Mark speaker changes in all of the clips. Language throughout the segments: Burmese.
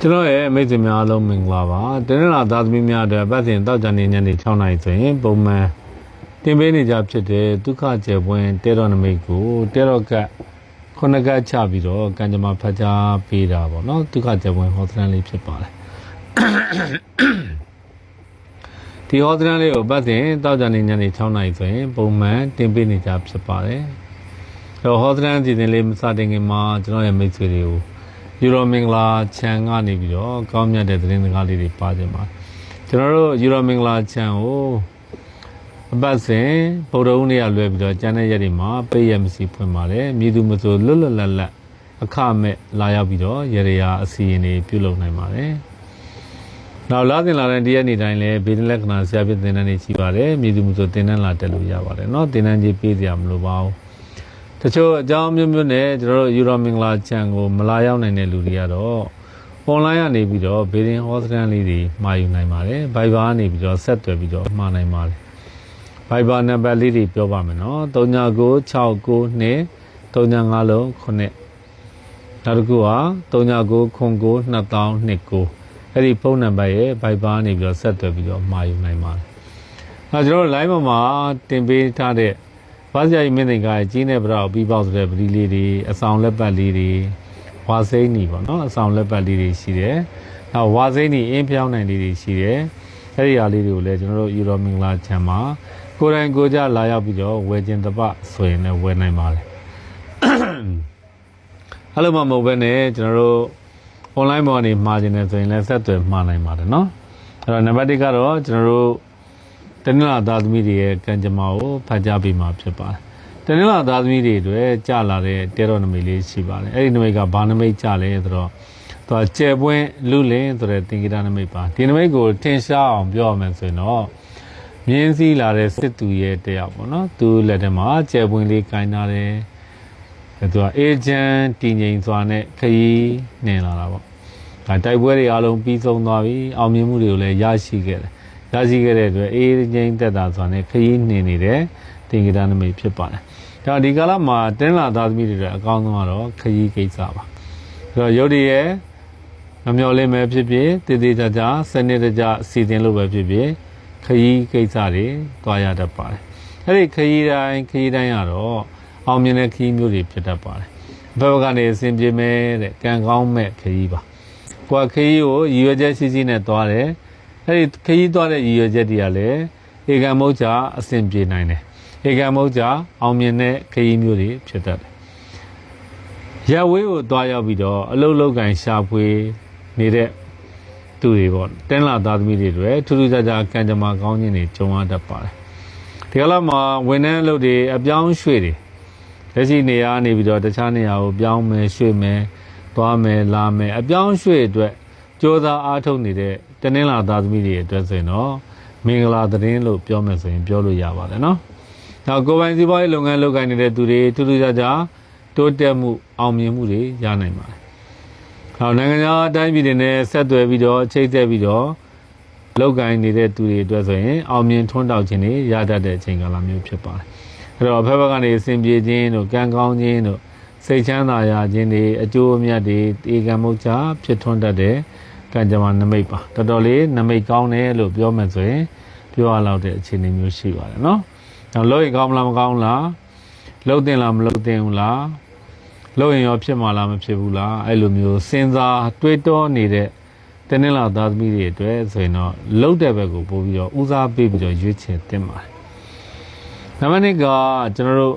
Speaker 1: ကျွန်တော်ရဲ့မိတ်ဆွေများအားလုံးမင်္ဂလာပါတင်းနလာသားသမီးများအတွက်ပတ်စဉ်တောက်ကြနေညနေ6နာရီဆိုရင်ပုံမှန်တင်ပေးနေကြဖြစ်တဲ့ဒုက္ခကျေပွင့်တဲတော်နမိတ်ကိုတဲတော်ကတ်ခုနကတ်ချပြီးတော့ကံကြမ္မာဖတ်ကြားပေးတာပေါ့နော်ဒုက္ခကျေပွင့်ဟောသရန်လေးဖြစ်ပါတယ်ဒီဟောသရန်လေးကိုပတ်စဉ်တောက်ကြနေညနေ6နာရီဆိုရင်ပုံမှန်တင်ပေးနေကြဖြစ်ပါတယ်အဲ့တော့ဟောသရန်အစီအစဉ်လေးမစတင်ခင်မှာကျွန်တော်ရဲ့မိတ်ဆွေတွေကို ယူရိုမင်္ဂလာချန်ကနေပြီးတော့ကောင်းမြတ်တဲ့သတင်းစကားလေးတွေပါကြပါကျွန်တော်တို့ယူရိုမင်္ဂလာချန်ကိုအပတ်စဉ်ဗုဒ္ဓဦးနေ့ကလွဲပြီးတော့ကျန်တဲ့ရက်တွေမှာပိတ်ရမရှိဖွင့်ပါတယ်မြည်သူမဆိုလွတ်လွတ်လပ်လပ်အခမဲ့လာရောက်ပြီးတော့ရေရာအစီရင်တွေပြုလုပ်နိုင်ပါတယ်နောက်လာတင်လာတဲ့တရက်နေ့တိုင်းလည်းဘေးလက္ခဏာဆရာပြတင်တဲ့နေ့ရှိပါတယ်မြည်သူမဆိုတင်တန်းလာတက်လို့ရပါတယ်เนาะတင်တန်းကြီးပေးစရာမလိုပါဘူး တချို့အကြောင်းမျိုးမျိုးနဲ့ကျွန်တော်တို့ယူရိုမင်္ဂလာချန်ကိုမလာရောက်နိုင်တဲ့လူတွေကတော့ online ကနေပြီးတော့ဘေဒင်ဟောစတန်လေးတွေမှာယူနိုင်ပါတယ်။ Viber ကနေပြီးတော့ဆက်သွယ်ပြီးတော့မှာနိုင်ပါတယ်။ Viber နံပါတ်လေးတွေပြောပါမယ်နော်399692 35လုံး9နောက်တစ်ခုက39992029အဲ့ဒီဖုန်းနံပါတ်ရဲ့ Viber ကနေပြီးတော့ဆက်သွယ်ပြီးတော့မှာယူနိုင်ပါတယ်။အဲကျွန်တော်တို့ live မှာမှာတင်ပေးထားတဲ့ ဘာစရာကြီးမင်းသိင်္ဂါရဲ့ကြီးနေပြတော့ပြီးပေါက်ဆိုတဲ့ပတိလေးတွေအဆောင်လက်ပတ်လေးတွေဝါစိမ့်နေပေါ့နော်အဆောင်လက်ပတ်လေးတွေရှိတယ်။နောက်ဝါစိမ့်နေအင်းဖြောင်းနိုင်လေးတွေရှိတယ်။အဲ့ဒီဟာလေးတွေကိုလည်းကျွန်တော်တို့ယူရိုမင်္ဂလာချမ်းမှာကိုယ်တိုင်ကိုယ်ကြလာရောက်ပြီးတော့ဝယ်ခြင်းတပဆိုရင်လည်းဝယ်နိုင်ပါတယ်။အဲ့လိုမှမဟုတ်ဘဲနဲ့ကျွန်တော်တို့ online ပေါ်ကနေမှာခြင်းနဲ့ဆိုရင်လည်းဆက်သွယ်မှာနိုင်ပါတယ်နော်။အဲ့တော့နံပါတ်1ကတော့ကျွန်တော်တို့ တနင်္လာသားသမီးတွေရဲ့ကံကြမ္မာကိုဖတ်ကြားပေးမှာဖြစ်ပါတယ်။တနင်္လာသားသမီးတွေအတွက်ကြာလာတဲ့တဲတော်နမိတ်လေးရှိပါတယ်။အဲ့ဒီနမိတ်ကဘာနမိတ်ကြလဲဆိုတော့သူကကျဲပွင့်လူလင်းဆိုတဲ့သင်္ကေတနမိတ်ပါ။ဒီနမိတ်ကိုထင်ရှားအောင်ပြောရမယ်ဆိုရင်တော့မြင်းစည်းလာတဲ့စစ်သူရဲ့တရားပေါ့နော်။သူလက်ထက်မှာကျဲပွင့်လေးကင်ထားတယ်။အဲသူကအေဂျင့်တည်ငြိမ်စွာနဲ့ခရီးနှင်လာတာပေါ့။ဒါတိုက်ပွဲတွေအားလုံးပြီးဆုံးသွားပြီ။အောင်မြင်မှုတွေကိုလည်းရရှိခဲ့တယ်။ ရရှိခဲ့တဲ့အတွက်အေးငိမ့်သက်တာဆိုတာနဲ့ခရီးနှင်နေတဲ့တင်ကြတာနမိတ်ဖြစ်ပါတယ်။ဒါဒီကာလမှာတင်းလာသားသမီးတွေအကောင်းဆုံးကတော့ခရီးကိစ္စပါ။ဆိုတော့ရုပ်တရက်မမျော်လင့်ပဲဖြစ်ဖြစ်တည်တည်ကြကြစနစ်တကျစီစဉ်လို့ပဲဖြစ်ဖြစ်ခရီးကိစ္စတွေတွားရတတ်ပါတယ်။အဲ့ဒီခရီးတိုင်းခရီးတိုင်းကတော့အောင်မြင်တဲ့ခရီးမျိုးတွေဖြစ်တတ်ပါတယ်။ဘယ်ဘက်ကနေအစဉ်ပြေမဲ့တဲ့ကံကောင်းမဲ့ခရီးပါ။ကိုယ်ခရီးကိုရည်ရွယ်ချက်ရှိရှိနဲ့တွားတယ်။ အဲ့ဒီခရီးသွားတဲ့ရည်ရွယ်ချက်တွေကလည်းဧကံမုတ်ကြအဆင်ပြေနိုင်တယ်ဧကံမုတ်ကြအောင်မြင်တဲ့ခရီးမျိုးတွေဖြစ်တတ်တယ်ရဝေးကိုသွားရောက်ပြီးတော့အလုတ်လုတ်ကန်ရှာဖွေနေတဲ့သူတွေပေါ့တင်းလာသားသမီးတွေတွေထူးထူးခြားခြားကံကြမ္မာကောင်းခြင်းတွေကြုံရတတ်ပါတယ်ဒီကလာမှာဝန်ထမ်းအလုပ်တွေအပြောင်းရွှေ့တွေလက်ရှိနေရာနေပြီးတော့တခြားနေရာကိုပြောင်းမယ်ရွှေ့မယ်သွားမယ်လာမယ်အပြောင်းရွှေ့အတွက်ကြိုးစားအားထုတ်နေတဲ့တ နင်္လာသားသမီးတွေအတွက်ဆိုရင်တော့မင်္ဂလာသတင်းလို့ပြောမယ်ဆိုရင်ပြောလို့ရပါတယ်နော်။နောက်ကိုယ်ပိုင်စီးပွားရေးလုပ်ငန်းလုပ်ကိုင်နေတဲ့သူတွေထူးထူးခြားခြားတိုးတက်မှုအောင်မြင်မှုတွေရနိုင်ပါတယ်။နောက်နိုင်ငံခြားအတိုင်းပြည်တွေနဲ့ဆက်သွယ်ပြီးတော့ချိတ်ဆက်ပြီးတော့လုပ်ကိုင်နေတဲ့သူတွေအတွက်ဆိုရင်အောင်မြင်ထွန်းတောက်ခြင်းတွေရတတ်တဲ့အချိန်ကာလမျိုးဖြစ်ပါတယ်။အဲ့တော့ဖက်ဖက်ကနေအစဉ်ပြေခြင်းတို့ကံကောင်းခြင်းတို့စိတ်ချမ်းသာရခြင်းတွေအကျိုးအမြတ်တွေအေကံမုတ်ချဖြစ်ထွန်းတတ်တဲ့ ကံကြမ္မာနမိတ်ပါတော်တော်လေးနမိတ်ကောင်းတယ်လို့ပြောမယ်ဆိုရင်ပြောရလောက်တဲ့အခြေအနေမျိုးရှိပါတယ်နော်။နောက်လို့ရင်ကောင်းမလားမကောင်းလားလှုပ်တင်လားမလှုပ်တင်ဘူးလားလှုပ်ရင်ရောဖြစ်မှာလားမဖြစ်ဘူးလားအဲ့လိုမျိုးစဉ်းစားတွေးတောနေတဲ့တင်းနှင်းလာသားသမီးတွေအတွက်ဆိုရင်တော့လှုပ်တဲ့ဘက်ကိုပို့ပြီးတော့ဦးစားပေးပြီးတော့ရွေးချယ်တင်ပါတယ်။နံပါတ်1ကကျွန်တော်တို့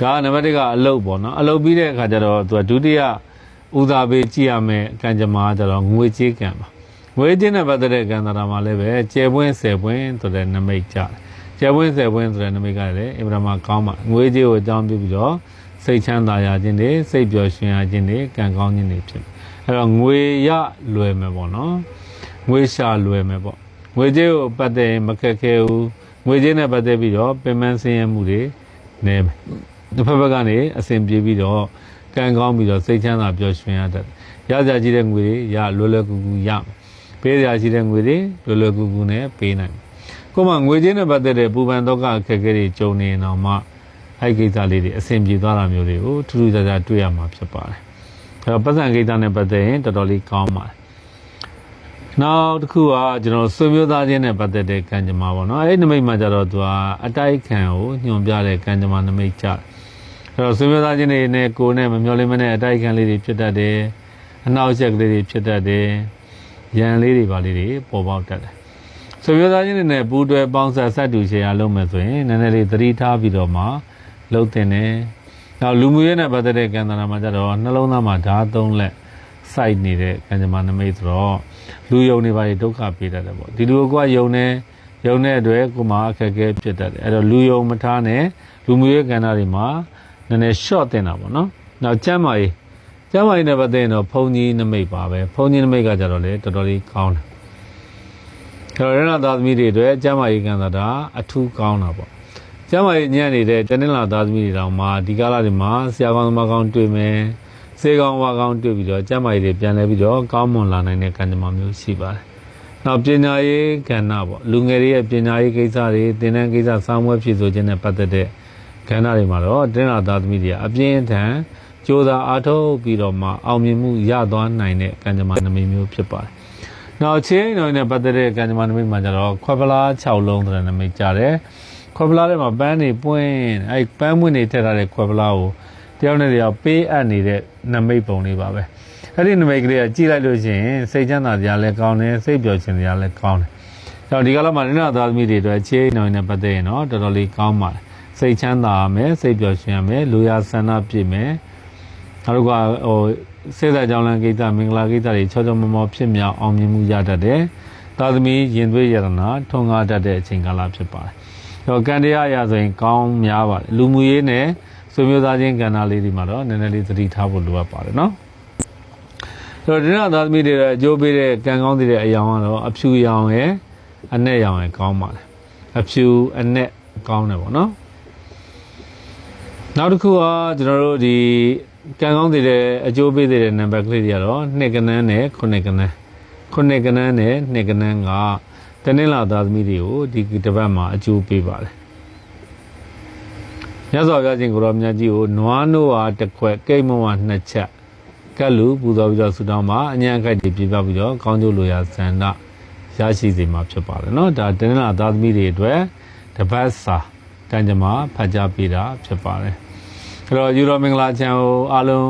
Speaker 1: ဒါနံပါတ်1ကအလုပ်ပေါ့နော်အလုပ်ပြီးတဲ့အခါကျတော့သူကဒုတိယဦးစားပေးကြည့်ရမယ်ကံကြမ္မာကျတော့ငွေကြေးကံပါငွေကြေးနဲ့ပတ်သက်တဲ့ကံတာမှာလည်းပဲကျယ်ပွင့်ဆယ်ပွင့်ဆိုတဲ့နမိတ်ကြတယ်ကျယ်ပွင့်ဆယ်ပွင့်ဆိုတဲ့နမိတ်ကလည်းအင်ဗြဟ္မာကောင်းပါငွေကြေးကိုအကြောင်းပြုပြီးတော့စိတ်ချမ်းသာရခြင်းတွေစိတ်ပျော်ရွှင်ရခြင်းတွေကံကောင်းခြင်းတွေဖြစ်အဲ့တော့ငွေရလွယ်မယ်ပေါ့နော်ငွေရှာလွယ်မယ်ပေါ့ငွေကြေးကိုပတ်သက်ရင်မခက်ခဲဘူးငွေကြေးနဲ့ပတ်သက်ပြီးတော့ပင်ပန်းဆင်းရဲမှုတွေနည်းမယ် တစ်ဖက်ဘက်ကနေအစဉ်ပြေပြီးတော့ကံကောင်းပြီးတော့စိတ်ချမ်းသာပျော်ရွှင်ရတတ်ရစရာကြီးတဲ့ငွေတွေရလွယ်လွယ်ကူကူရမယ်ပေးစရာရှိတဲ့ငွေတွေလွယ်လွယ်ကူကူနဲ့ပေးနိုင်ကိုယ်မှငွေကြေးနဲ့ပတ်သက်တဲ့ပူပန်တော့ကအခက်အခဲတွေကြုံနေရင်တော့မှအဲ့ဒီကိစ္စလေးတွေအဆင်ပြေသွားတာမျိုးတွေကိုထူးထူးခြားခြားတွေ့ရမှာဖြစ်ပါတယ်အဲ့တော့ပတ်စံကိစ္စနဲ့ပတ်သက်ရင်တော်တော်လေးကောင်းပါတယ်နောက်တစ်ခုကကျွန်တော်ဆွေမျိုးသားချင်းနဲ့ပတ်သက်တဲ့ကံကြမ္မာပေါ့နော်အဲ့ဒီနမိတ်မှာကျတော့သူကအတိုက်ခံကိုညွန်ပြတဲ့ကံကြမ္မာနမိတ်ကြတယ်အဲ့ တော့ဆွေမျိုးသားချင်းတွေနဲ့ကိုယ်နဲ့မမျော်လင့်မနဲ့အတိုက်ခံလေးတွေဖြစ်တတ်တယ်အနှောက်အယှက်ကလေးတွေဖြစ်တတ်တယ်ရန်လေးတွေပါလေးတွေပေါ်ပေါက်တတ်တယ်ဆွေမျိုးသားချင်းတွေနဲ့ပူးတွဲပေါင်းဆက်ဆက်တူရှယ်ရလုပ်မယ်ဆိုရင်နည်းနည်းလေးသတိထားပြီးတော့မှလုပ်တင်တယ်နောက်လူမှုရေးနဲ့ပတ်သက်တဲ့ကံတနာမှာကျတော့နှလုံးသားမှာဓာတ်သုံးလက်စိုက်နေတဲ့ကံကြမ္မာနမိတ်ဆိုတော့လူယုံနေပါလေဒုက္ခပေးတတ်တယ်ပေါ့ဒီလူကယုံနေယုံတဲ့အတွက်ကိုယ်မှာအခက်အခဲဖြစ်တတ်တယ်အဲ့တော့လူယုံမထားနဲ့လူမှုရေးကဏ္ဍတွေမှာ နည်းနည်း short တင်တာပေါ့နော်နောက်ကျမ်းမာရေးကျမ်းမာရေးနဲ့ပတ်သက်ရင်တော့ဘုံကြီးနမိတ်ပါပဲဘုံကြီးနမိတ်ကကြတော့လေတော်တော်လေးကောင်းတယ်အဲ့တော့ရဏသားသမီးတွေအတွက်ကျမ်းမာရေးကံသာတာအထူးကောင်းတာပေါ့ကျမ်းမာရေးညံ့နေတဲ့တနင်္လာသားသမီးတွေတောင်မှဒီကာလတွေမှာဆရာကောင်းသမားကောင်းတွေ့မယ်စေကောင်းဝါကောင်းတွေ့ပြီးတော့ကျမ်းမာရေးတွေပြန်လဲပြီးတော့ကောင်းမွန်လာနိုင်တဲ့ကံကြမ္မာမျိုးရှိပါတယ်နောက်ပညာရေးကဏ္ဍပေါ့လူငယ်တွေရဲ့ပညာရေးကိစ္စတွေသင်တန်းကိစ္စစောင့်မွဲဖြစ်ဆိုခြင်းနဲ့ပတ်သက်တဲ့ ကဏ္ဍတွေမှာတော့တနင်္လာသားသမီးတွေကအပြင်းထန်ကြိုးစားအားထုတ်ပြီးတော့မှအောင်မြင်မှုရသွားနိုင်တဲ့ကံကြမ္မာနမိတ်မျိုးဖြစ်ပါတယ်။နောက်ချင်းတော်နဲ့ပတ်သက်တဲ့ကံကြမ္မာနမိတ်မှာကျတော့ခွက်ပလား6လုံးတဲ့နမိတ်ကြတယ်။ခွက်ပလားထဲမှာပန်းတွေပွင့်အဲပန်းပွင့်တွေထည့်ထားတဲ့ခွက်ပလားကိုတယောက်နဲ့တယောက်ပေးအပ်နေတဲ့နမိတ်ပုံလေးပါပဲ။အဲ့ဒီနမိတ်ကလေးကကြည့်လိုက်လို့ရှိရင်စိတ်ချမ်းသာကြလည်းကောင်းတယ်စိတ်ပျော်ခြင်းကြလည်းကောင်းတယ်။အဲ့တော့ဒီကလာမှာနိနာသားသမီးတွေအတွက်ချင်းတော်နဲ့ပတ်သက်ရင်တော့တော်တော်လေးကောင်းပါတယ်။ စိတ်ချမ်းသာရမယ်စိတ်ပျော်ခြင်းရမယ်လူရဆန္ဒပြည့်မယ်။နောက်တစ်ခါဟိုစေတကြောင်းလန်းကိစ္စမင်္ဂလာကိစ္စတွေချောချောမောမောဖြစ်မြောက်အောင်မြင်မှုရတတ်တယ်။သာသမီရင်သွေးရတနာထွန်ကားတတ်တဲ့အချိန်ကာလဖြစ်ပါတယ်။တော့ကံတရားအရာဆိုရင်ကောင်းများပါတယ်။လူမှုရေးနဲ့ဆွေမျိုးသားချင်းကဏ္ဍလေးတွေမှာတော့နည်းနည်းလေးသတိထားဖို့လိုအပ်ပါတယ်နော်။ဆိုတော့ဒီနေ့သာသမီတွေအကျိုးပေးတဲ့ကံကောင်းတဲ့အရာကတော့အဖြူရောင်ရဲ့အနက်ရောင်ရဲ့ကောင်းပါတယ်။အဖြူအနက်ကောင်းတယ်ပေါ့နော်။ နောက်တစ်ခုကကျွန်တော်တို့ဒီကံကောင်းတဲ့အကျိုးပေးတဲ့နံပါတ်ကလေးတွေကတော့နှစ်ကနန်းနဲ့ခုနှစ်ကနန်းခုနှစ်ကနန်းနဲ့နှစ်ကနန်းကတနင်္လာသားသမီးတွေကိုဒီတစ်ပတ်မှာအကျိုးပေးပါတယ်မြတ်စွာဘုရားရှင်ကိုရောမြတ်ကြီးကိုနွားနိုးအားတစ်ခွက်ကိတ်မဝနှစ်ချက်ကတ်လူပူဇော်ပြီးတော့ဆုတောင်းမှာအញ្ញံခိုက်တွေပြပြပြီးတော့ကောင်းကျိုးလိုရာဇန္ဒရရှိစေမှာဖြစ်ပါတယ်เนาะဒါတနင်္လာသားသမီးတွေအတွက်တပတ်စာကံကြမ္မာဖတ်ကြားပေးတာဖြစ်ပါတယ် အဲ့တော့ယူရောမင်္ဂလာချန်ကိုအားလုံး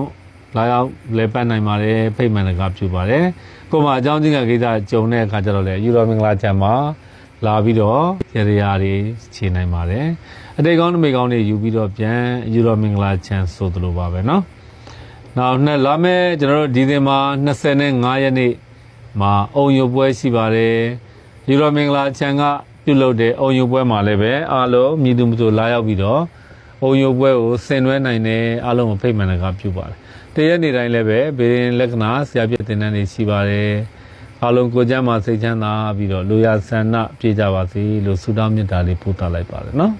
Speaker 1: လာရောက်လဲပတ်နိုင်ပါတယ်ဖိတ်မှန်တကားပြုပါတယ်ကိုမအကြောင်းချင်းကကိစ္စကြုံတဲ့အခါကျတော့လေယူရောမင်္ဂလာချန်မှာလာပြီးတော့ရရရာတွေခြေနိုင်ပါတယ်အတိတ်ကောင်းနမိတ်ကောင်းတွေယူပြီးတော့ပြန်ယူရောမင်္ဂလာချန်ဆိုသလိုပါပဲเนาะနောက်နှစ်လာမယ့်ကျွန်တော်တို့ဒီဇင်ဘာ25ရက်နေ့မှာအုံရုပ်ပွဲရှိပါတယ်ယူရောမင်္ဂလာချန်ကပြုလုပ်တဲ့အုံရုပ်ပွဲမှာလည်းပဲအားလုံးမြည်သူမဆိုလာရောက်ပြီးတော့ အုံရုပ်ပွဲကိုဆင်နွှဲနိုင်တဲ့အားလုံးကိုဖိတ်မှန်တကားပြုပါတယ်တရက်နေ့တိုင်းလည်းပဲဘေးရင်လက္ခဏာဆရာပြတင်တန်းတွေရှိပါတယ်အားလုံးကိုယ်ကျမ်းမှာစိတ်ချမ်းသာပြီးတော့လူရဆန္ဒပြေကြပါစေလို့ဆုတောင်းမေတ္တာလေးပို့သလိုက်ပါတယ်နော်